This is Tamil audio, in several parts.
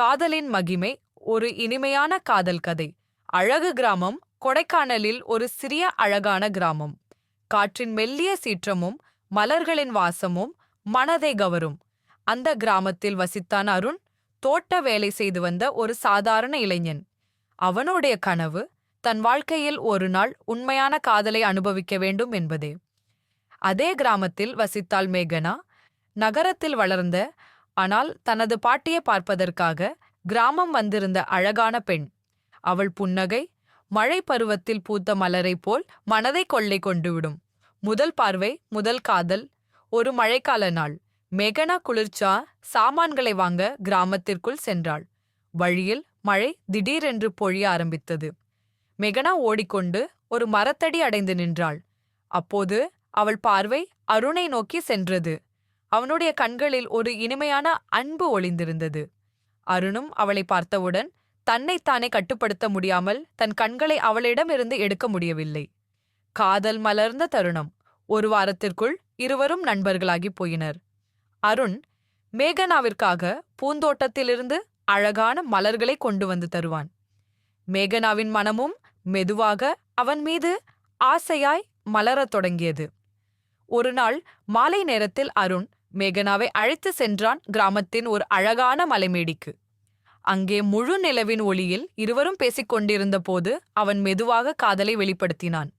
காதலின் மகிமை ஒரு இனிமையான காதல் கதை. அழகு கிராமம் கொடைக்கானலில் ஒரு சிறிய அழகான கிராமம். காற்றின் மெல்லிய சீற்றமும் மலர்களின் வாசமும் மனதை கவரும். அந்த கிராமத்தில் வசித்தான் அருண் தோட்ட வேலை செய்து வந்த ஒரு சாதாரண இளைஞன். அவனுடைய கனவு தன் வாழ்க்கையில் ஒரு நாள் உண்மையான காதலை அனுபவிக்க வேண்டும் என்பதே. அதே கிராமத்தில் வசித்தாள் மேகனா. நகரத்தில் வளர்ந்த ஆனால் தனது பாட்டியை பார்ப்பதற்காக கிராமம் வந்திருந்த அழகான பெண். அவள் புன்னகை மழை பருவத்தில் பூத்த மலரைப் போல் மனதை கொள்ளை கொண்டுவிடும் முதல் பார்வை முதல் காதல். ஒரு மழைக்கால நாள். மேகனா குளிர்ச்சா சாமான்களை வாங்க கிராமத்திற்குள் சென்றாள். வழியில் மழை திடீரென்று பொழிய ஆரம்பித்தது. மெகனா ஓடிக்கொண்டு ஒரு மரத்தடி அடைந்து நின்றாள். அப்போது அவள் பார்வை அருணை நோக்கி சென்றது. அவனுடைய கண்களில் ஒரு இனிமையான அன்பு ஒளிந்திருந்தது. அருணும் அவளை பார்த்தவுடன் தன்னைத்தானே கட்டுப்படுத்த முடியாமல் தன் கண்களை அவளிடமிருந்து எடுக்க முடியவில்லை. காதல் மலர்ந்த தருணம். ஒரு வாரத்திற்குள் இருவரும் நண்பர்களாகி போயினர். அருண் மேகனாவிற்காக பூந்தோட்டத்திலிருந்து அழகான மலர்களை கொண்டு வந்து தருவான். மேகனாவின் மனமும் மெதுவாக அவன் மீது ஆசையாய் மலரத் தொடங்கியது. ஒரு நாள் மாலை நேரத்தில் அருண் மேகனாவை அழைத்து சென்றான் கிராமத்தின் ஒரு அழகான மலைமேடிக்கு. அங்கே முழு நிலவின் ஒளியில் இருவரும் பேசிக் கொண்டிருந்த போது அவன் மெதுவாக காதலை வெளிப்படுத்தினான்.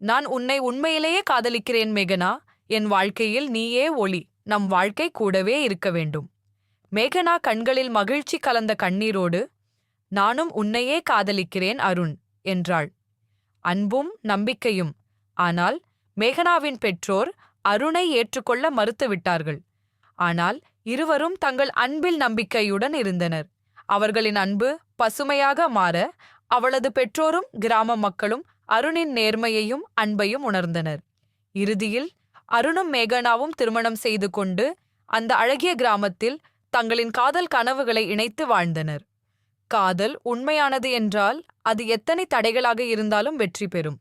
நான் உன்னை உண்மையிலேயே காதலிக்கிறேன் மேகனா. என் வாழ்க்கையில் நீயே ஒளி. நம் வாழ்க்கை கூடவே இருக்க வேண்டும் மேகனா கண்களில் மகிழ்ச்சி கலந்த கண்ணீரோடு நானும் உன்னையே காதலிக்கிறேன் அருண் என்றாள். அன்பும் நம்பிக்கையும். ஆனால் மேகனாவின் பெற்றோர் அருணை ஏற்றுக்கொள்ள மறுத்துவிட்டார்கள். ஆனால் இருவரும் தங்கள் அன்பில் நம்பிக்கையுடன் இருந்தனர். அவர்களின் அன்பு பசுமையாக மாற அவளது பெற்றோரும் கிராம மக்களும் அருணின் நேர்மையையும் அன்பையும் உணர்ந்தனர். இறுதியில் அருணும் மேகனாவும் திருமணம் செய்து கொண்டு அந்த அழகிய கிராமத்தில் தங்களின் காதல் கனவுகளை இணைத்து வாழ்ந்தனர். காதல் உண்மையானது என்றால் அது எத்தனை தடைகளாக இருந்தாலும் வெற்றி பெறும்.